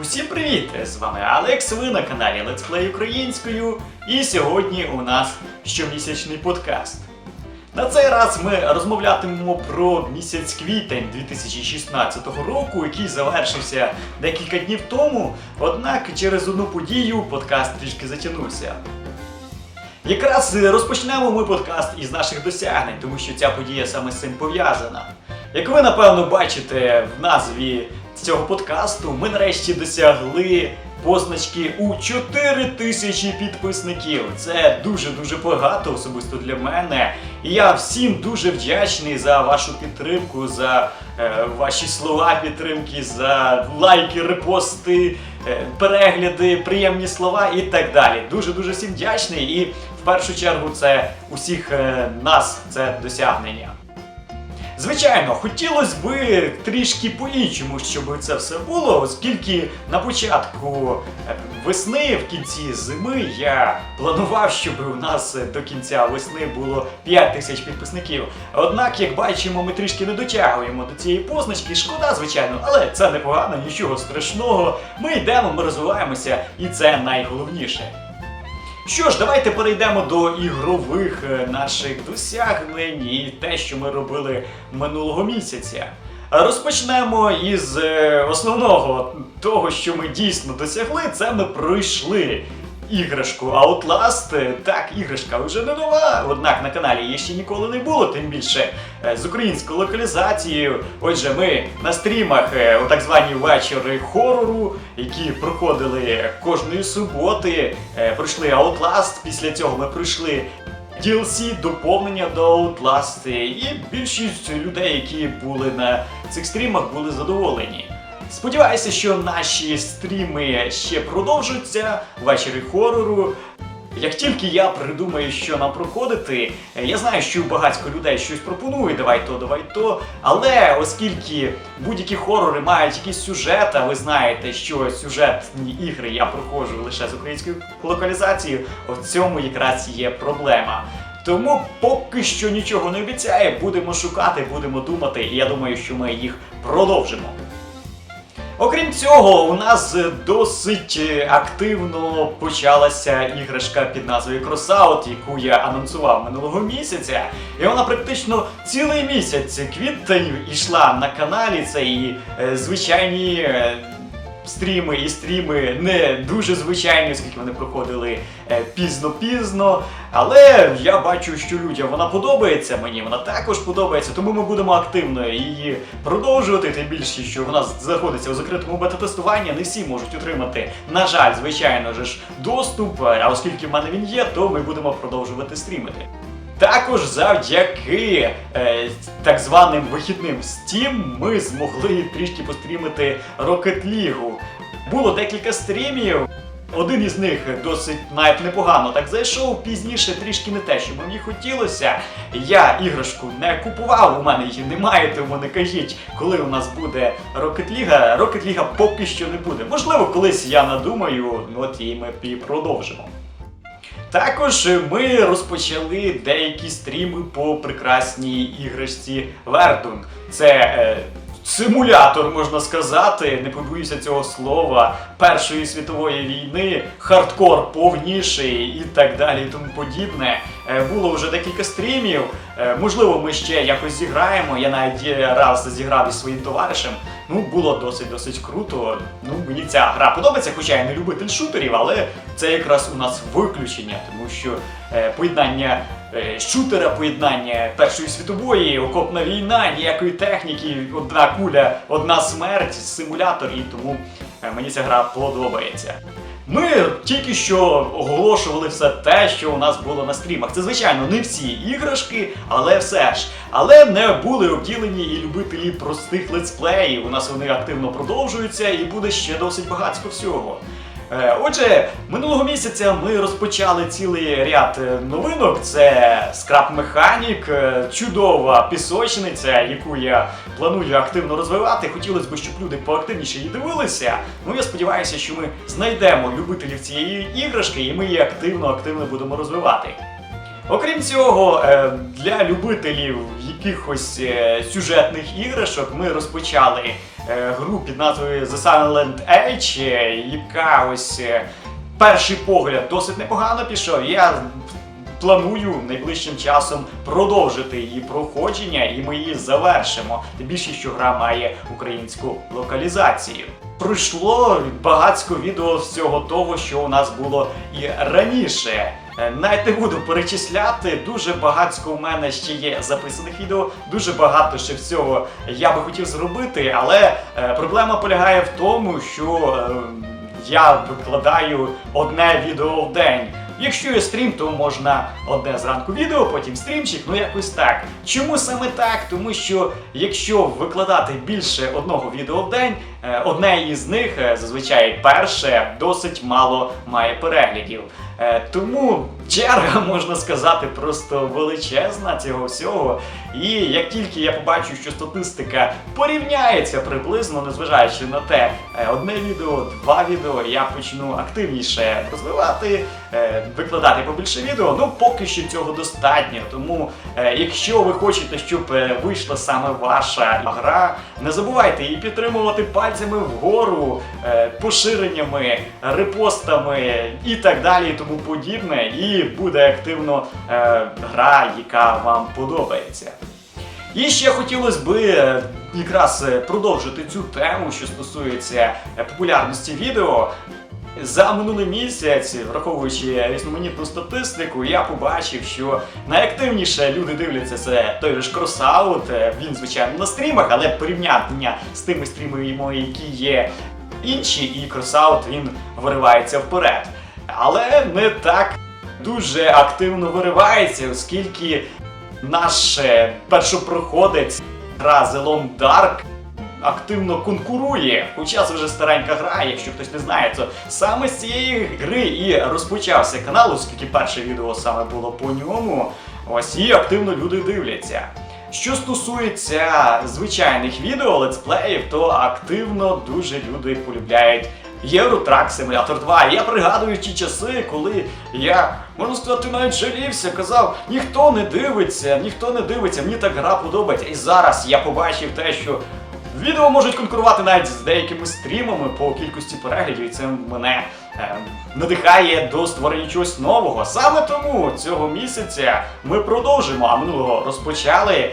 Усім привіт! З вами Алекс, ви на каналі Let's Play українською. І сьогодні у нас щомісячний подкаст. На цей раз ми розмовлятимемо про місяць квітень 2016 року, який завершився декілька днів тому. Однак через одну подію подкаст трішки затягнувся. Якраз розпочнемо ми подкаст із наших досягнень, тому що ця подія саме з цим пов'язана. Як ви напевно бачите в назві цього подкасту, ми нарешті досягли позначки у 4 тисячі підписників. Це дуже-дуже багато, особисто для мене. І я всім дуже вдячний за вашу підтримку, за е, ваші слова підтримки, за лайки, репости, е, перегляди, приємні слова і так далі. Дуже-дуже всім вдячний. І в першу чергу це усіх е, нас це досягнення. Звичайно, хотілося би трішки по-іншому, щоб це все було, оскільки на початку е, весни, в кінці зими, я планував, щоб у нас е, до кінця весни було 5 тисяч підписників. Однак, як бачимо, ми трішки не дотягуємо до цієї позначки. Шкода, звичайно, але це непогано, нічого страшного. Ми йдемо, ми розвиваємося, і це найголовніше. Що ж, давайте перейдемо до ігрових е, наших досягнень і те, що ми робили минулого місяця. Розпочнемо із е, основного того, що ми дійсно досягли, це ми пройшли іграшку Outlast. Е, Так, іграшка вже не нова, однак на каналі її ще ніколи не було, тим більше е, з українською локалізацією. Отже, ми на стрімах е, у так звані вечори хорору, які проходили кожної суботи, пройшли Outlast, після цього ми пройшли DLC, доповнення до Outlast, і більшість людей, які були на цих стрімах, були задоволені. Сподіваюся, що наші стріми ще продовжуються ввечері хорору. Як тільки я придумаю, що нам проходити, я знаю, що багатько людей щось пропонує, давай то, давай то. Але оскільки будь-які хорори мають якийсь сюжет, а ви знаєте, що сюжетні ігри я проходжу лише з українською локалізацією, в цьому якраз є проблема. Тому поки що нічого не обіцяє, будемо шукати, будемо думати, і я думаю, що ми їх продовжимо. Окрім цього, у нас е, досить е, активно почалася іграшка під назвою Crossout, яку я анонсував минулого місяця. І вона практично цілий місяць квітень йшла на каналі. Це і е, звичайні. Стріми і стріми не дуже звичайні, оскільки вони проходили е, пізно-пізно. Але я бачу, що людям вона подобається, мені вона також подобається, тому ми будемо активно її продовжувати. Тим більше, що вона знаходиться у закритому бета-тестуванні, не всі можуть отримати, на жаль, звичайно ж, доступ. А оскільки в мене він є, то ми будемо продовжувати стрімити. Також завдяки е, так званим вихідним Steam ми змогли трішки пострімити Rocket League. Було декілька стрімів. Один із них досить навіть непогано так зайшов. Пізніше трішки не те, що мені хотілося. Я іграшку не купував, у мене її немає, тому не кажіть, коли у нас буде Rocket League. Rocket League поки що не буде. Можливо, колись я надумаю, от і ми продовжимо. Також ми розпочали деякі стріми по прекрасній іграшці Вердун. Це е, симулятор, можна сказати, не побоюся цього слова, Першої світової війни, хардкор повніший і так далі, і тому подібне. Е, було вже декілька стрімів. Е, можливо, ми ще якось зіграємо. Я навіть раз зіграв із своїм товаришем. Ну, було досить досить круто. Ну, мені ця гра подобається, хоча я не любитель шутерів, але це якраз у нас виключення, тому що е, поєднання е, шутера, поєднання Першої світової, окопна війна, ніякої техніки, одна куля, одна смерть, симулятор, і тому е, мені ця гра подобається. Ми тільки що оголошували все те, що у нас було на стрімах. Це звичайно не всі іграшки, але все ж. Але не були обділені і любителі простих летсплеїв. У нас вони активно продовжуються і буде ще досить багатько всього. Е, Отже, минулого місяця ми розпочали цілий ряд е, новинок. Це Scrap Mechanic, е, чудова пісочниця, яку я планую активно розвивати. Хотілося б, щоб люди поактивніше її дивилися. Ну я сподіваюся, що ми знайдемо любителів цієї іграшки, і ми її активно активно будемо розвивати. Окрім цього, для любителів якихось сюжетних іграшок ми розпочали гру під назвою The Silent Edge, е, яка ось е, перший погляд досить непогано пішов. Я планую найближчим часом продовжити її проходження, і ми її завершимо. Тим більше, що гра має українську локалізацію. Пройшло багатько відео з цього того, що у нас було і раніше. Е, Навіть не буду перечисляти. Дуже багатько у мене ще є записаних відео. Дуже багато ще всього я би хотів зробити, але е, проблема полягає в тому, що е, я викладаю одне відео в день. Якщо є стрім, то можна одне зранку відео, потім стрімчик, ну якось так. Чому саме так? Тому що якщо викладати більше одного відео в день, е, одне із них, е, зазвичай перше, досить мало має переглядів. Е, Тому черга, можна сказати, просто величезна цього всього. І як тільки я побачу, що статистика порівняється приблизно, незважаючи на те, е, одне відео, два відео, я почну активніше розвивати, е, викладати побільше відео. Ну поки що цього достатньо. Тому, е, якщо ви хочете, щоб вийшла саме ваша гра, не забувайте її підтримувати пальцями вгору, поширеннями, репостами і так далі, і тому подібне. І буде активно е, гра, яка вам подобається. І ще хотілося би е, якраз е, продовжити цю тему, що стосується е, популярності відео. За минулий місяць, враховуючи різноманітну статистику, я побачив, що найактивніше люди дивляться це той же ж кросаут. Він, звичайно, на стрімах, але порівняння з тими стрімами, які є інші, і кросаут він виривається вперед. Але не так дуже активно виривається, оскільки наш е, першопроходець гра The Long активно конкурує. Хоча це вже старенька гра, якщо хтось не знає, то саме з цієї гри і розпочався канал, оскільки перше відео саме було по ньому. Ось і активно люди дивляться. Що стосується звичайних відео, летсплеїв, то активно дуже люди полюбляють Євротрак Симулятор 2. Я пригадую ті часи, коли я, можна сказати, навіть жалівся, казав, ніхто не дивиться, ніхто не дивиться, мені так гра подобається. І зараз я побачив те, що відео можуть конкурувати навіть з деякими стрімами по кількості переглядів, і це мене е, надихає до створення чогось нового. Саме тому цього місяця ми продовжимо, а минулого розпочали.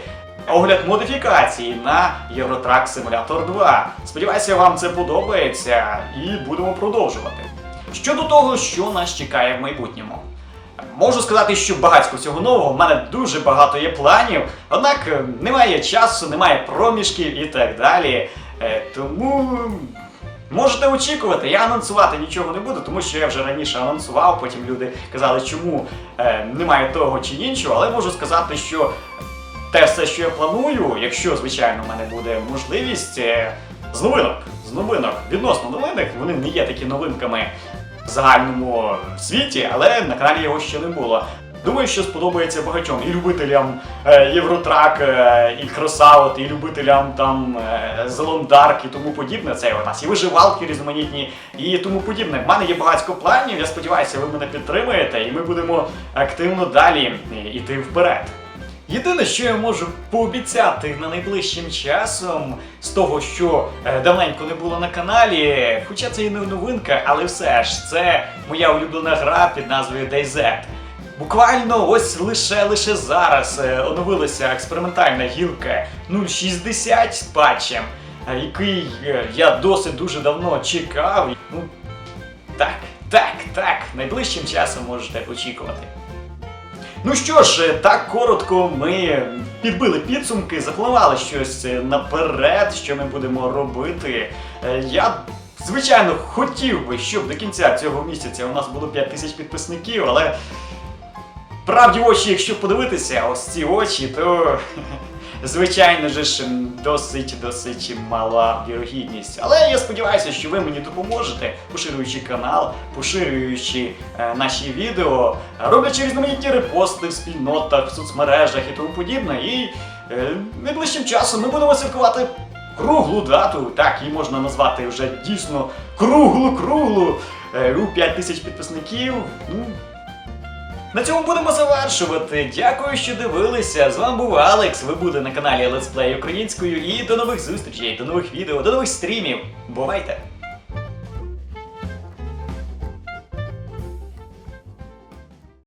Огляд модифікації на Євротрак Симулятор 2. Сподіваюся, вам це подобається і будемо продовжувати. Щодо того, що нас чекає в майбутньому. Можу сказати, що багатько всього нового, в мене дуже багато є планів, однак е, немає часу, немає проміжків і так далі. Е, Тому можете очікувати, я анонсувати нічого не буду, тому що я вже раніше анонсував, потім люди казали, чому е, немає того чи іншого, але можу сказати, що те все, що я планую, якщо, звичайно, в мене буде можливість, е, з новинок, з новинок, відносно новинок, вони не є такі новинками в загальному світі, але на каналі його ще не було. Думаю, що сподобається багатьом і любителям е, Євротрак, е, і Кросаут, і любителям там е, Зелон і тому подібне. Це у нас і виживалки різноманітні і тому подібне. В мене є багатько планів. Я сподіваюся, ви мене підтримуєте, і ми будемо активно далі іти вперед. Єдине, що я можу пообіцяти на найближчим часом з того, що е, давненько не було на каналі, хоча це і не новинка, але все ж це моя улюблена гра під назвою DayZ. Буквально ось лише лише зараз е, оновилася експериментальна гілка 0.60 з патчем, е, який я досить дуже давно чекав. Ну, так, так, так, найближчим часом можете очікувати. Ну що ж, так коротко ми підбили підсумки, запланували щось наперед, що ми будемо робити. Е, Я, звичайно, хотів би, щоб до кінця цього місяця у нас було 5 тисяч підписників, але правді очі, якщо подивитися, ось ці очі, то звичайно ж досить досить мала вірогідність. Але я сподіваюся, що ви мені допоможете, поширюючи канал, поширюючи е, наші відео, роблячи різноманітні репости в спільнотах, в соцмережах і тому подібне. І е, найближчим часом ми будемо святкувати круглу дату. Так, її можна назвати вже дійсно круглу-круглу. Е, у 5 тисяч підписників. Ну, На цьому будемо завершувати. Дякую, що дивилися. З вами був Алекс. Ви були на каналі Let's Play українською. І до нових зустрічей, до нових відео, до нових стрімів. Бувайте!